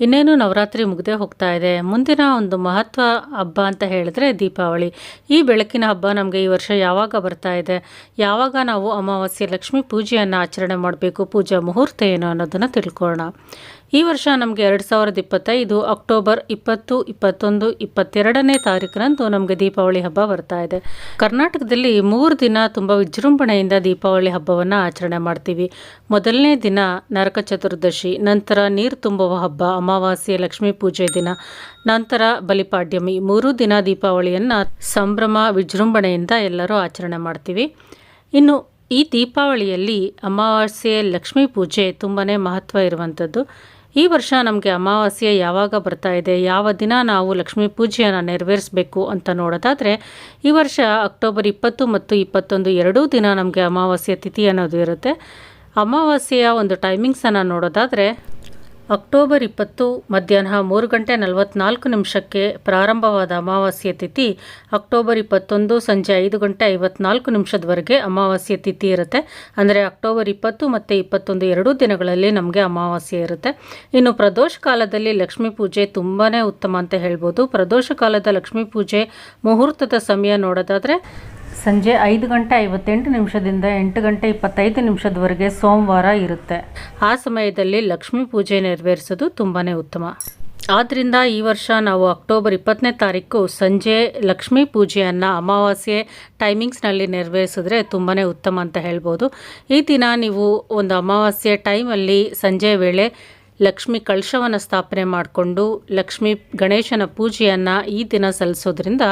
ಇನ್ನೇನು ನವರಾತ್ರಿ ಮುಗ್ದೇ ಹೋಗ್ತಾ ಇದೆ. ಮುಂದಿನ ಒಂದು ಮಹತ್ವ ಹಬ್ಬ ಅಂತ ಹೇಳಿದ್ರೆ ದೀಪಾವಳಿ. ಈ ಬೆಳಕಿನ ಹಬ್ಬ ನಮಗೆ ಈ ವರ್ಷ ಯಾವಾಗ ಬರ್ತಾ ಇದೆ? ಯಾವಾಗ ನಾವು ಅಮಾವಾಸ್ಯೆ ಲಕ್ಷ್ಮಿ ಪೂಜೆಯನ್ನು ಆಚರಣೆ ಮಾಡಬೇಕು? ಪೂಜಾ ಮುಹೂರ್ತ ಏನು ಅನ್ನೋದನ್ನು ತಿಳ್ಕೊಳ್ಳೋಣ. ಈ ವರ್ಷ ನಮಗೆ ಎರಡು ಸಾವಿರದ ಇಪ್ಪತ್ತೈದು ಅಕ್ಟೋಬರ್ ಇಪ್ಪತ್ತು, ಇಪ್ಪತ್ತೊಂದು, ಇಪ್ಪತ್ತೆರಡನೇ ತಾರೀಕಿನಂದು ನಮಗೆ ದೀಪಾವಳಿ ಹಬ್ಬ ಬರ್ತಾ ಇದೆ. ಕರ್ನಾಟಕದಲ್ಲಿ ಮೂರು ದಿನ ತುಂಬ ವಿಜೃಂಭಣೆಯಿಂದ ದೀಪಾವಳಿ ಹಬ್ಬವನ್ನು ಆಚರಣೆ ಮಾಡ್ತೀವಿ. ಮೊದಲನೇ ದಿನ ನರಕ ಚತುರ್ದಶಿ, ನಂತರ ನೀರು ತುಂಬುವ ಹಬ್ಬ ಅಮಾವಾಸ್ಯೆ ಲಕ್ಷ್ಮೀ ಪೂಜೆ ದಿನ, ನಂತರ ಬಲಿಪಾಡ್ಯಮಿ. ಮೂರು ದಿನ ದೀಪಾವಳಿಯನ್ನು ಸಂಭ್ರಮ ವಿಜೃಂಭಣೆಯಿಂದ ಎಲ್ಲರೂ ಆಚರಣೆ ಮಾಡ್ತೀವಿ. ಇನ್ನು ಈ ದೀಪಾವಳಿಯಲ್ಲಿ ಅಮಾವಾಸ್ಯೆ ಲಕ್ಷ್ಮೀ ಪೂಜೆ ತುಂಬಾ ಮಹತ್ವ ಇರುವಂಥದ್ದು ಈ ವರ್ಷ ನಮಗೆ ಅಮಾವಾಸ್ಯೆ ಯಾವಾಗ ಬರ್ತಾ ಇದೆ, ಯಾವ ದಿನ ನಾವು ಲಕ್ಷ್ಮೀ ಪೂಜೆಯನ್ನು ನೆರವೇರಿಸಬೇಕು ಅಂತ ನೋಡೋದಾದರೆ, ಈ ವರ್ಷ ಅಕ್ಟೋಬರ್ ಇಪ್ಪತ್ತು ಮತ್ತು ಇಪ್ಪತ್ತೊಂದು ಎರಡೂ ದಿನ ನಮಗೆ ಅಮಾವಾಸ್ಯೆ ತಿಥಿ ಅನ್ನೋದು ಇರುತ್ತೆ. ಅಮಾವಾಸ್ಯೆಯ ಒಂದು ಟೈಮಿಂಗ್ಸನ್ನು ನೋಡೋದಾದರೆ ಅಕ್ಟೋಬರ್ ಇಪ್ಪತ್ತು ಮಧ್ಯಾಹ್ನ ಮೂರು ಗಂಟೆ ನಲವತ್ನಾಲ್ಕು ನಿಮಿಷಕ್ಕೆ ಪ್ರಾರಂಭವಾದ ಅಮಾವಾಸ್ಯೆ ತಿಥಿ ಅಕ್ಟೋಬರ್ ಇಪ್ಪತ್ತೊಂದು ಸಂಜೆ ಐದು ಗಂಟೆ ಐವತ್ನಾಲ್ಕು ನಿಮಿಷದವರೆಗೆ ಅಮಾವಾಸ್ಯೆ ತಿಥಿ ಇರುತ್ತೆ. ಅಂದರೆ ಅಕ್ಟೋಬರ್ ಇಪ್ಪತ್ತು ಮತ್ತು ಇಪ್ಪತ್ತೊಂದು ಎರಡೂ ದಿನಗಳಲ್ಲಿ ನಮಗೆ ಅಮಾವಾಸ್ಯೆ ಇರುತ್ತೆ. ಇನ್ನು ಪ್ರದೋಷ ಕಾಲದಲ್ಲಿ ಲಕ್ಷ್ಮೀ ಪೂಜೆ ತುಂಬಾ ಉತ್ತಮ ಅಂತ ಹೇಳ್ಬೋದು. ಪ್ರದೋಷ ಕಾಲದ ಲಕ್ಷ್ಮೀ ಪೂಜೆ ಮುಹೂರ್ತದ ಸಮಯ ನೋಡೋದಾದರೆ ಸಂಜೆ ಐದು ಗಂಟೆ ಐವತ್ತೆಂಟು ನಿಮಿಷದಿಂದ ಎಂಟು ಗಂಟೆ ಇಪ್ಪತ್ತೈದು ನಿಮಿಷದವರೆಗೆ ಸೋಮವಾರ ಇರುತ್ತೆ. ಆ ಸಮಯದಲ್ಲಿ ಲಕ್ಷ್ಮೀ ಪೂಜೆ ನೆರವೇರಿಸೋದು ತುಂಬಾ ಉತ್ತಮ. ಆದ್ದರಿಂದ ಈ ವರ್ಷ ನಾವು ಅಕ್ಟೋಬರ್ ಇಪ್ಪತ್ತನೇ ತಾರೀಕು ಸಂಜೆ ಲಕ್ಷ್ಮೀ ಪೂಜೆಯನ್ನು ಅಮಾವಾಸ್ಯೆ ಟೈಮಿಂಗ್ಸ್ನಲ್ಲಿ ನೆರವೇರಿಸಿದ್ರೆ ತುಂಬಾ ಉತ್ತಮ ಅಂತ ಹೇಳ್ಬೋದು. ಈ ದಿನ ನೀವು ಒಂದು ಅಮಾವಾಸ್ಯೆ ಟೈಮಲ್ಲಿ ಸಂಜೆ ವೇಳೆ ಲಕ್ಷ್ಮಿ ಕಳಶವನ್ನು ಸ್ಥಾಪನೆ ಮಾಡಿಕೊಂಡು ಲಕ್ಷ್ಮಿ ಗಣೇಶನ ಪೂಜೆಯನ್ನು ಈ ದಿನ ಸಲ್ಲಿಸೋದ್ರಿಂದ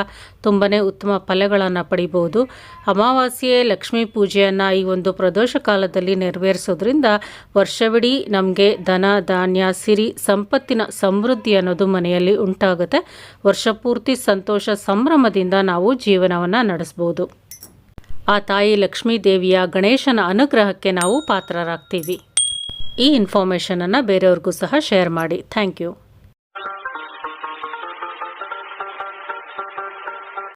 ತುಂಬಾ ಉತ್ತಮ ಫಲಗಳನ್ನು ಪಡಿಬೋದು ಅಮಾವಾಸ್ಯೆ ಲಕ್ಷ್ಮೀ ಪೂಜೆಯನ್ನು ಈ ಒಂದು ಪ್ರದೋಷ ಕಾಲದಲ್ಲಿ ನೆರವೇರಿಸೋದ್ರಿಂದ ವರ್ಷವಿಡೀ ನಮಗೆ ಧನ, ಧಾನ್ಯ, ಸಿರಿ, ಸಂಪತ್ತಿನ ಸಮೃದ್ಧಿ ಅನ್ನೋದು ಮನೆಯಲ್ಲಿ ಉಂಟಾಗುತ್ತೆ. ವರ್ಷಪೂರ್ತಿ ಸಂತೋಷ ಸಂಭ್ರಮದಿಂದ ನಾವು ಜೀವನವನ್ನು ನಡೆಸ್ಬೋದು. ಆ ತಾಯಿ ಲಕ್ಷ್ಮೀ ದೇವಿಯ ಗಣೇಶನ ಅನುಗ್ರಹಕ್ಕೆ ನಾವು ಪಾತ್ರರಾಗ್ತೀವಿ. ಈ ಇನ್ಫಾರ್ಮೇಷನನ್ನು ಬೇರೆಯವ್ರಿಗೂ ಸಹ ಶೇರ್ ಮಾಡಿ. Thank you